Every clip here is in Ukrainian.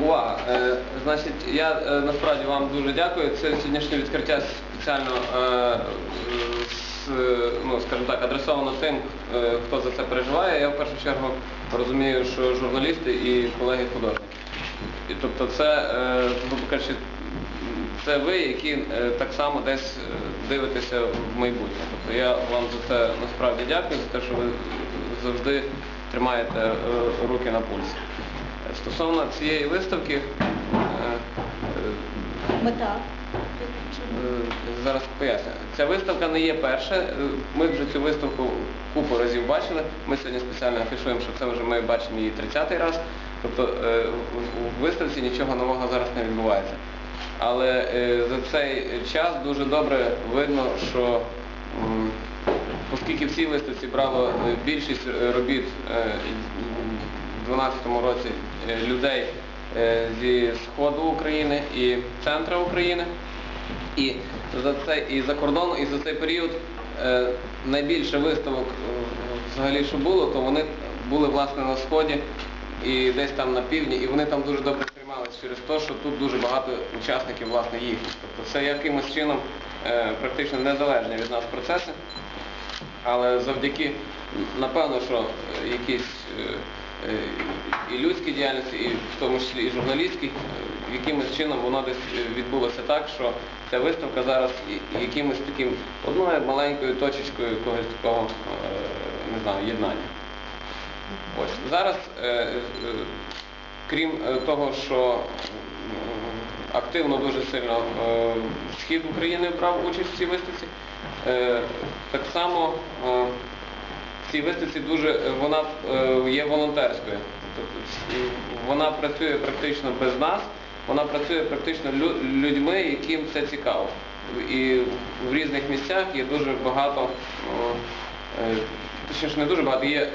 Увага! Е, значить, я е, насправді вам дуже дякую. Це сьогоднішнє відкриття спеціально е, з, е, ну, скажімо так, адресовано тим, е, хто за це переживає. Я в першу чергу розумію, що журналісти і колеги художники. Тобто це, е, грубо кажучи, це ви, які е, так само десь е, дивитеся в майбутнє. Тобто я вам за це насправді дякую, за те, що ви завжди тримаєте е, руки на пульсі. Стосовно цієї виставки, е, е, Мета. Е, Зараз поясню. Ця виставка не є перша. Ми вже цю виставку купу разів бачили. Ми сьогодні спеціально афішуємо, що це вже ми бачимо її 30-й раз. Тобто у виставці нічого нового зараз не відбувається. Але за цей час дуже добре видно, що оскільки в цій виставці брало більшість робіт 2012 році е, людей е, зі сходу України і центру України. І за це і за кордону, і за цей період е, найбільше виставок взагалі, що було, то вони були власне на сході і десь там на півдні, і вони там дуже добре сприймалися через те, що тут дуже багато учасників власне їхніх. Тобто це якимось чином практично незалежні від нас процеси. Але завдяки, напевно, що якісь і людській діяльності, і в тому числі і журналістській, е, якимось чином воно десь е, відбулося так, що ця виставка зараз якимось таким одною маленькою точечкою якогось такого, е, не знаю, єднання. Ось зараз, е, е, крім е, того, що активно дуже сильно е, схід України брав участь в цій виставці, е, так само е, цій виставці дуже е, вона е, є волонтерською. Тобто вона працює практично без нас, вона працює практично людьми, яким це цікаво. І в різних місцях є дуже багато, е, точніше не дуже багато, є е,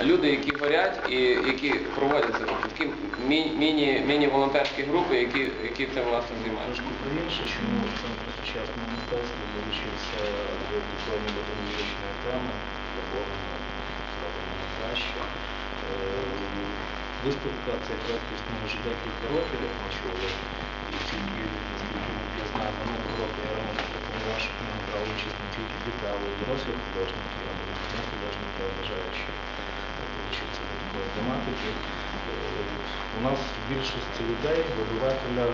люди, які горять і які проводяться, тобто такі мі- міні- міні-волонтерські групи, які, які цим власне займаються. Інше, чому центр сучасного мистецтва долучився до такої ботанічної теми, доповнення краще. Виставка це якраз існує вже декілька років, як ми чули, і тільки, наскільки я знаю, минулого року я раніше пропонував, щоб ми брали участь не тільки діти, але й дорослі художники, або дорослі художники, я вважаю, до такої тематики. Е, У нас більшість людей, вибивателя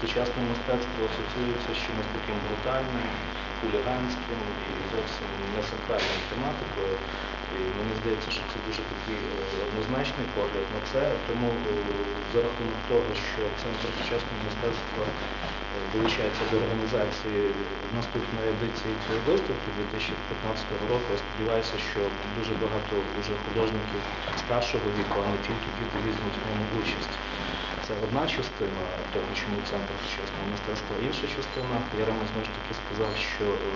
сучасного мистецтва асоціюється з чимось таким брутальним, хуліганським і зовсім не сакральною тематикою. І мені здається, що це дуже такий е, однозначний погляд на це. Тому е, за рахунок того, що Центр сучасного мистецтва долучається до організації наступної едиції цієї виставки 2015 року, я сподіваюся, що дуже багато вже художників старшого віку, а не тільки діти візьмуть в ньому участь. Це одна частина того, чому центр сучасного мистецтва. Інша частина, я знову ж таки сказав, що е,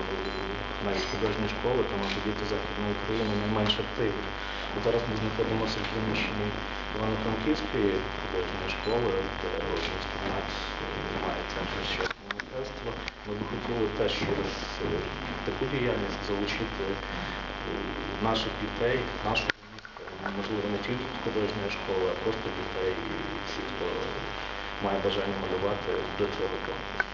навіть художні школи, тому що діти Західної України найменш активні. От Зараз ми знаходимося в приміщенні Івано-Франківської художньої школи, де з е, має центр сучасного мистецтва. Ми б хотіли теж через е, таку діяльність залучити е, наших дітей, міста, можливо, не тільки художня школа, а просто дітей і всі, хто має бажання малювати до цього.